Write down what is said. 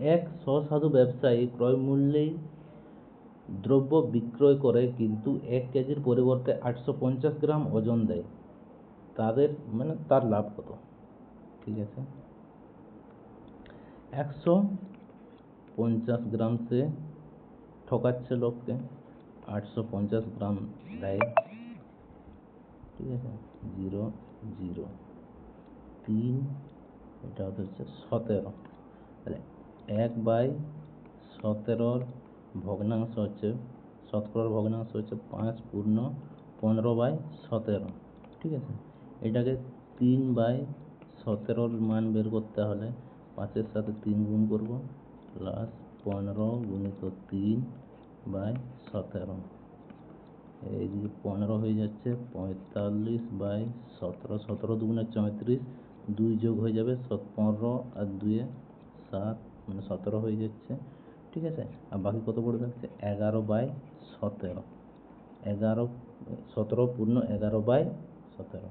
এক স্বসাধু ব্যবসায়ী ক্রয়মূল্যে দ্রব্য বিক্রয় করে কিন্তু এক কেজির পরিবর্তে আটশো পঞ্চাশ গ্রাম ওজন দেয়। তাদের মানে তার লাভ কত? ঠিক আছে? একশো পঞ্চাশ গ্রাম সে ঠকাচ্ছে লোককে, আটশো পঞ্চাশ গ্রাম দেয়। ঠিক আছে? Zero zero. তিন, এটা হচ্ছে সতেরো। তাহলে এক বাই সতেরোর ভগ্নাংশ হচ্ছে শতকরার ভগ্নাংশ হচ্ছে পাঁচ পূর্ণ পনেরো বাই সতেরো, ঠিক আছে? এটাকে তিন বাই সতেরোর মান বের করতে হলে পাঁচের সাথে তিন গুণ করব প্লাস পনেরো গুণিত তিন বাই সতেরো। এইদিকে পনেরো হয়ে যাচ্ছে, পঁয়তাল্লিশ বাই সতেরো সতেরো দুগুণে চৌত্রিশ, দুই যোগ হয়ে যাবে সত- পনেরো আর দুয়ে সাত মানে সতেরো হয়ে যাচ্ছে, ঠিক আছে? আর বাকি কত পড়ে থাকছে? এগারো বাই সতেরো। এগারো, সতেরো পূর্ণ এগারো বাই সতেরো।